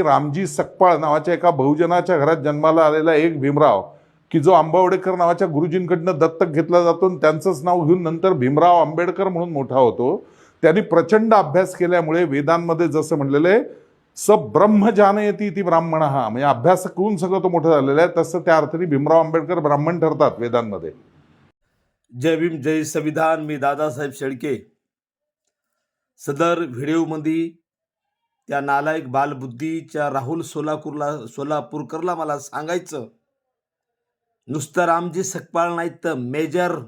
रामजी सकपाळ नावाच्या एका बहुजनाच्या घरात जन्माला आलेला एक भीमराव की जो आंबावडेकर नावाच्या गुरुजींकडनं दत्तक घेतला जातो आणि त्यांचंच नाव घेऊन नंतर भीमराव आंबेडकर म्हणून मोठा होतो. त्यांनी प्रचंड अभ्यास केल्यामुळे वेदांमध्ये जसं म्हणलेलं आहे स ब्रह्म जानयती ती ब्राह्मण हा म्हणजे अभ्यास करून सगळं तो मोठं झालेलं आहे तसं त्या अर्थाने भीमराव आंबेडकर ब्राह्मण ठरतात वेदांमध्ये. जय भीम जय संविधान मी दादासाहेब शेळके. सदर व्हिडिओमध्ये त्या नालायक बालबुद्धीच्या राहुल सोलापूरला सोलापूरकरला मला सांगायचं नुसतं रामजी सकपाळ नाहीत तर मेजर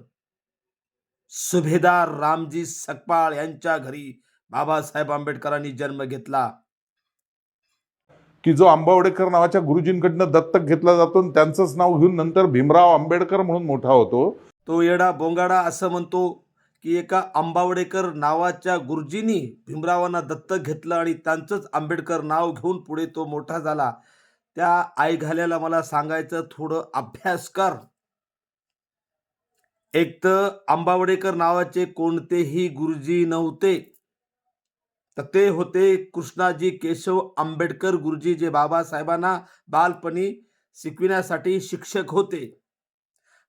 सुभेदार रामजी सकपाळ यांच्या घरी बाबासाहेब आंबेडकरांनी जन्म घेतला. की जो आंबावडेकर नावाच्या गुरुजींकडनं दत्तक घेतला जातो त्यांचंच नाव घेऊन नंतर भीमराव आंबेडकर म्हणून मोठा होतो. तो येडा बोंगाडा असं म्हणतो. की एका आंबावडेकर नावाच्या गुरुजींनी भीमरावांना दत्तक घेतलं आणि त्यांचंच आंबेडकर नाव घेऊन पुढे तो मोठा झाला. त्या आई घाल्याला मला सांगायचं थोडं अभ्यास कर. एक तर आंबावडेकर नावाचे कोणतेही गुरुजी नव्हते. तर ते होते कृष्णाजी केशव आंबेडकर गुरुजी जे बाबासाहेबांना बालपणी शिकविण्यासाठी शिक्षक होते.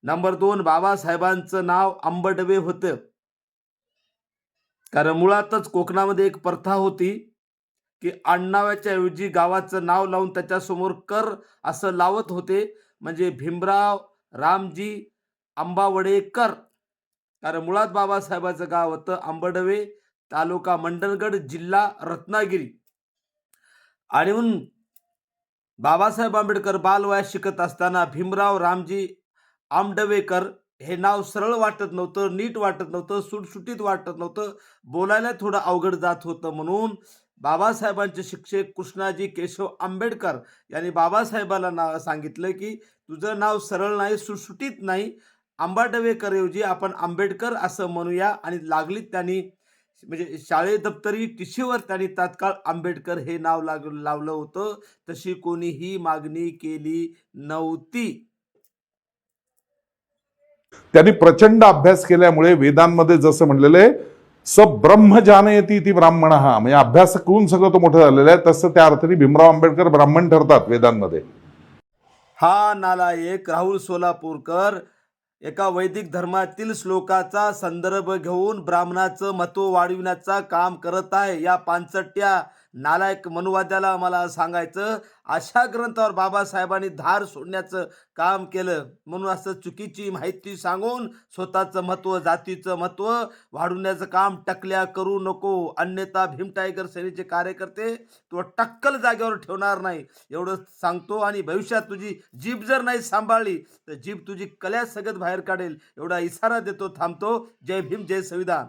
नंबर दोन बाबासाहेबांचं नाव आंबडवे होतं. कारण मुळातच कोकणामध्ये एक प्रथा होती की आडनावाच्या ऐवजी गावाचं नाव लावून त्याच्यासमोर कर असं लावत होते. म्हणजे भीमराव रामजी आंबावडेकर कारण मुळात बाबासाहेबाचं गाव होतं आंबडवे तालुका मंडणगड जिल्हा रत्नागिरी. आणि म्हणून बाबासाहेब आंबेडकर बालवयात शिकत असताना भीमराव रामजी आंबडवेकर हे नाव सरळ वाटत नव्हतं नीट वाटत नव्हतं सुटसुटीत वाटत नव्हतं. बोलायला थोडं अवघड जात होतं म्हणून बाबासाहेबांचे शिक्षक कृष्णाजी केशव आंबेडकर यांनी बाबासाहेबाला नाव सांगितलं की तुझं नाव सरळ नाही सुटसुटीत नाही. आंबाडवेकरऐवजी आपण आंबेडकर असं म्हणूया. आणि लागलीत त्यांनी म्हणजे शाळे दप्तरी टिशीवर त्यांनी तात्काळ आंबेडकर हे नाव लाग लावलं होतं. तशी कोणीही मागणी केली नव्हती. त्यांनी प्रचंड अभ्यास केल्यामुळे वेदांमध्ये जसं म्हणलेलं आहे स ब्रह्म जानयती ती ब्राह्मण. हा म्हणजे अभ्यास करून सगळं तो मोठं झालेलं आहे तसं त्या अर्थाने भीमराव आंबेडकर ब्राह्मण ठरतात वेदांमध्ये. हा नाला एक राहुल सोलापूरकर एका वैदिक धर्मातील श्लोकाचा संदर्भ घेऊन ब्राह्मणाचं महत्त्व वाढविण्याचा काम करत आहे. या पानचट्ट्या नालायक मनुवाद्याला मला सांगायचं अशा ग्रंथावर बाबासाहेबांनी धार सोडण्याचं काम केलं. म्हणून असं चुकीची माहिती सांगून स्वतःचं महत्त्व जातीचं महत्त्व वाढवण्याचं काम टकल्या करू नको. अन्यथा भीम टायगर सेनेचे कार्यकर्ते तो टक्कल जागेवर ठेवणार नाही. एवढं सांगतो आणि भविष्यात तुझी जीभ जर नाही सांभाळली तर जीभ तुझी कल्या सगत बाहेर काढेल. एवढा इशारा देतो थांबतो. जय भीम जय संविधान.